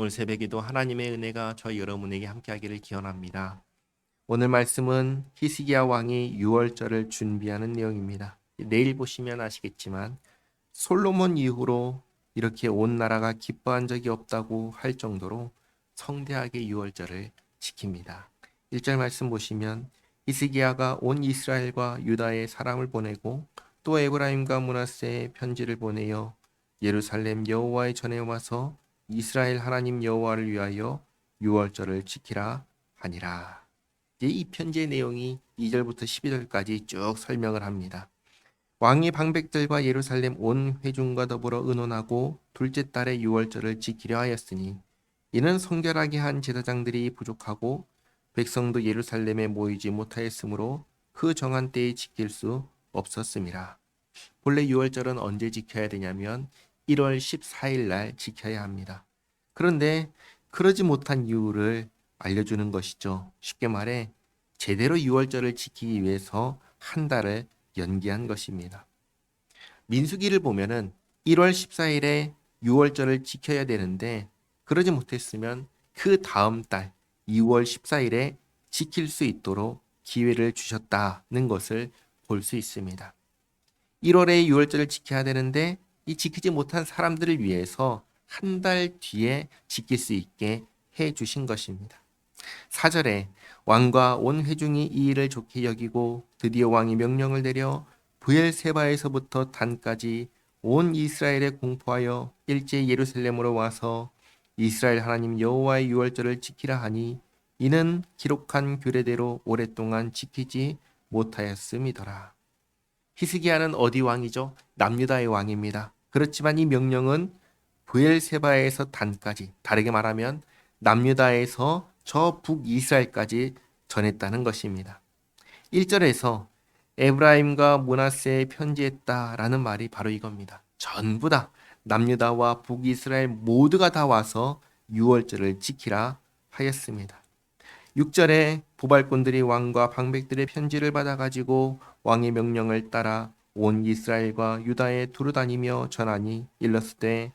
오늘 새벽에도 하나님의 은혜가 저희 여러분에게 함께하기를 기원합니다. 오늘 말씀은 히스기야 왕이 6월절을 준비하는 내용입니다. 내일 보시면 아시겠지만 솔로몬 이후로 이렇게 온 나라가 기뻐한 적이 없다고 할 정도로 성대하게 6월절을 지킵니다. 1절 말씀 보시면 히스기야가 온 이스라엘과 유다에 사람을 보내고 또 에브라임과 문하세에 편지를 보내어 예루살렘 여호와의 전에 와서 이스라엘 하나님 여호와를 위하여 유월절을 지키라 하니라. 이제 이 편지의 내용이 2절부터 12절까지 쭉 설명을 합니다. 왕이 방백들과 예루살렘 온 회중과 더불어 의논하고 둘째 달에 유월절을 지키려 하였으니 이는 성결하게 한 제사장들이 부족하고 백성도 예루살렘에 모이지 못하였으므로 그 정한 때에 지킬 수 없었습니다. 본래 유월절은 언제 지켜야 되냐면 1월 14일 날 지켜야 합니다. 그런데 그러지 못한 이유를 알려주는 것이죠. 쉽게 말해 제대로 6월절을 지키기 위해서 한 달을 연기한 것입니다. 민수기를 보면은 1월 14일에 6월절을 지켜야 되는데 그러지 못했으면 그 다음 달 2월 14일에 지킬 수 있도록 기회를 주셨다는 것을 볼 수 있습니다. 1월에 6월절을 지켜야 되는데 이 지키지 못한 사람들을 위해서 한 달 뒤에 지킬 수 있게 해 주신 것입니다. 4절에 왕과 온 회중이 이 일을 좋게 여기고 드디어 왕이 명령을 내려 부엘세바에서부터 단까지 온 이스라엘에 공포하여 일제 예루살렘으로 와서 이스라엘 하나님 여호와의 유월절을 지키라 하니 이는 기록한 규례대로 오랫동안 지키지 못하였음이더라. 히스기야는 어디 왕이죠? 남유다의 왕입니다. 그렇지만 이 명령은 부엘세바에서 단까지 다르게 말하면 남유다에서 저 북이스라엘까지 전했다는 것입니다. 1절에서 에브라임과 문하세에 편지했다라는 말이 바로 이겁니다. 전부 다 남유다와 북이스라엘 모두가 다 와서 6월절을 지키라 하였습니다. 6절에 보발꾼들이 왕과 방백들의 편지를 받아가지고 왕의 명령을 따라 온 이스라엘과 유다에 두루 다니며 전하니 일렀을 때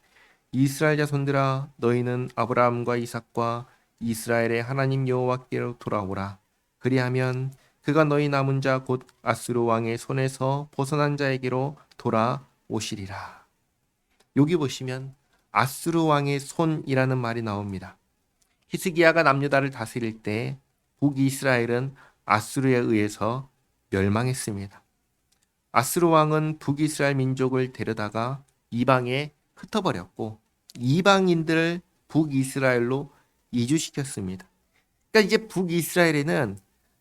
이스라엘 자손들아 너희는 아브라함과 이삭과 이스라엘의 하나님 여호와께로 돌아오라. 그리하면 그가 너희 남은 자 곧 아수르 왕의 손에서 벗어난 자에게로 돌아오시리라. 여기 보시면 아수르 왕의 손이라는 말이 나옵니다. 히스기야가 남유다를 다스릴 때 북이스라엘은 아수르에 의해서 멸망했습니다. 아수르 왕은 북이스라엘 민족을 데려다가 이방에 흩어버렸고 이방인들을 북이스라엘로 이주시켰습니다. 그러니까 이제 북이스라엘에는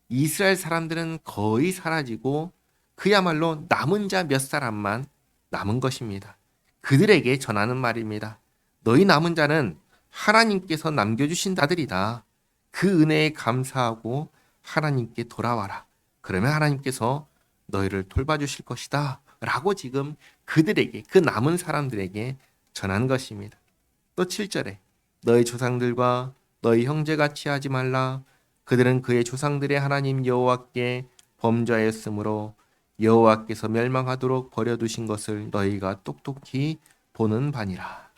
이스라엘 사람들은 거의 사라지고 그야말로 남은 자 몇 사람만 남은 것입니다. 그들에게 전하는 말입니다. 너희 남은 자는 하나님께서 남겨주신 자들이다. 그 은혜에 감사하고 하나님께 돌아와라. 그러면 하나님께서 너희를 돌봐주실 것이다. 라고 지금 그들에게, 그 남은 사람들에게 전한 것입니다. 또 7절에 너희 조상들과 너희 형제같이 하지 말라. 그들은 그의 조상들의 하나님 여호와께 범죄하였으므로 여호와께서 멸망하도록 버려두신 것을 너희가 똑똑히 보는 바니라.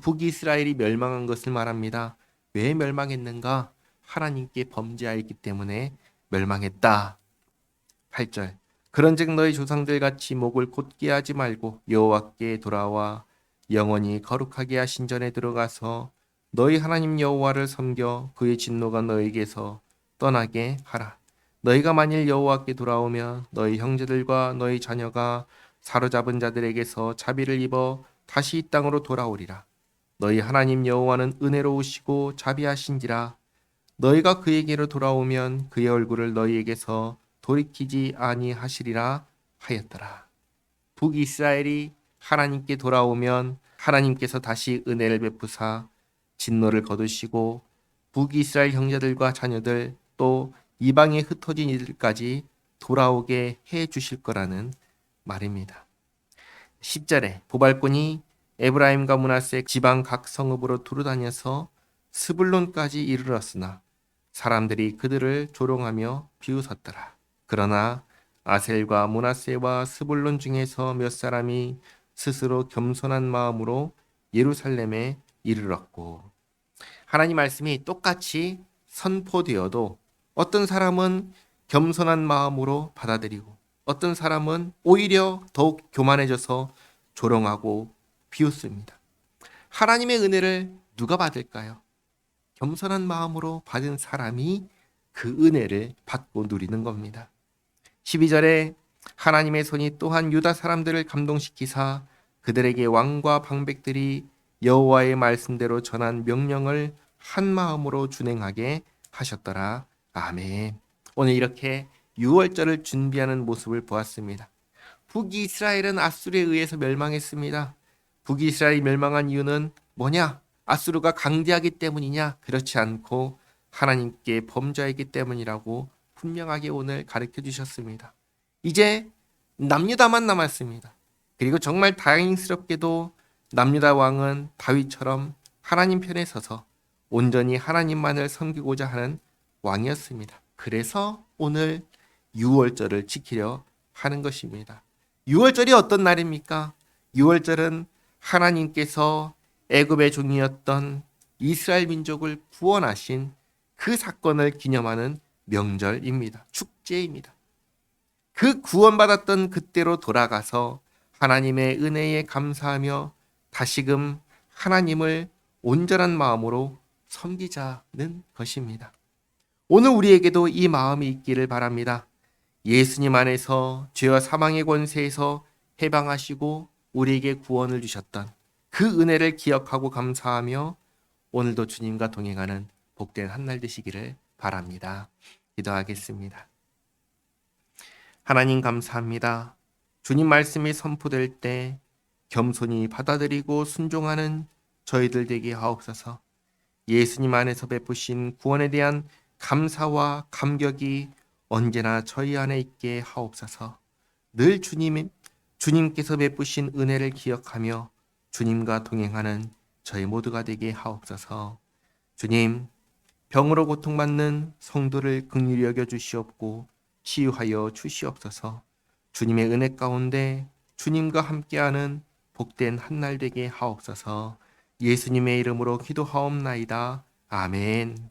북이스라엘이 멸망한 것을 말합니다. 왜 멸망했는가? 하나님께 범죄하였기 때문에 멸망했다. 8절 그런즉 너희 조상들 같이 목을 곧게 하지 말고 여호와께 돌아와 영원히 거룩하게 하신 전에 들어가서 너희 하나님 여호와를 섬겨 그의 진노가 너에게서 떠나게 하라. 너희가 만일 여호와께 돌아오면 너희 형제들과 너희 자녀가 사로잡은 자들에게서 자비를 입어 다시 이 땅으로 돌아오리라. 너희 하나님 여호와는 은혜로우시고 자비하신지라 너희가 그에게로 돌아오면 그의 얼굴을 너희에게서 돌이키지 아니하시리라 하였더라. 북이스라엘이 하나님께 돌아오면 하나님께서 다시 은혜를 베푸사 진노를 거두시고 북이스라엘 형제들과 자녀들 또 이방에 흩어진 이들까지 돌아오게 해 주실 거라는 말입니다. 10절에 보발꾼이 에브라임과 문하세 지방 각 성읍으로 두루다녀서 스불론까지 이르렀으나 사람들이 그들을 조롱하며 비웃었더라. 그러나 아셀과 문하세와 스불론 중에서 몇 사람이 스스로 겸손한 마음으로 예루살렘에 이르렀고 하나님 말씀이 똑같이 선포되어도 어떤 사람은 겸손한 마음으로 받아들이고 어떤 사람은 오히려 더욱 교만해져서 조롱하고 비웃습니다. 하나님의 은혜를 누가 받을까요? 겸손한 마음으로 받은 사람이 그 은혜를 받고 누리는 겁니다. 12절에 하나님의 손이 또한 유다 사람들을 감동시키사 그들에게 왕과 방백들이 여호와의 말씀대로 전한 명령을 한 마음으로 준행하게 하셨더라. 아멘. 오늘 이렇게 6월절을 준비하는 모습을 보았습니다. 북이스라엘은 아수르에 의해서 멸망했습니다. 북이스라엘이 멸망한 이유는 뭐냐? 아수르가 강대하기 때문이냐? 그렇지 않고 하나님께 범죄하기 때문이라고 분명하게 오늘 가르쳐 주셨습니다. 이제 남유다만 남았습니다. 그리고 정말 다행스럽게도 남유다 왕은 다윗처럼 하나님 편에 서서 온전히 하나님만을 섬기고자 하는 왕이었습니다. 그래서 오늘 6월절을 지키려 하는 것입니다. 6월절이 어떤 날입니까? 6월절은 하나님께서 애굽의 종이었던 이스라엘 민족을 구원하신 그 사건을 기념하는 명절입니다. 축제입니다. 그 구원받았던 그때로 돌아가서 하나님의 은혜에 감사하며 다시금 하나님을 온전한 마음으로 섬기자는 것입니다. 오늘 우리에게도 이 마음이 있기를 바랍니다. 예수님 안에서 죄와 사망의 권세에서 해방하시고 우리에게 구원을 주셨던 그 은혜를 기억하고 감사하며 오늘도 주님과 동행하는 복된 한 날 되시기를 바랍니다. 기도하겠습니다. 하나님 감사합니다. 주님 말씀이 선포될 때 겸손히 받아들이고 순종하는 저희들 되게 하옵소서. 예수님 안에서 베푸신 구원에 대한 감사와 감격이 언제나 저희 안에 있게 하옵소서. 늘 주님 주님께서 베푸신 은혜를 기억하며 주님과 동행하는 저희 모두가 되게 하옵소서. 주님, 병으로 고통받는 성도를 긍휼히 여겨 주시옵고 치유하여 주시옵소서. 주님의 은혜 가운데 주님과 함께하는 복된 한날 되게 하옵소서. 예수님의 이름으로 기도하옵나이다. 아멘.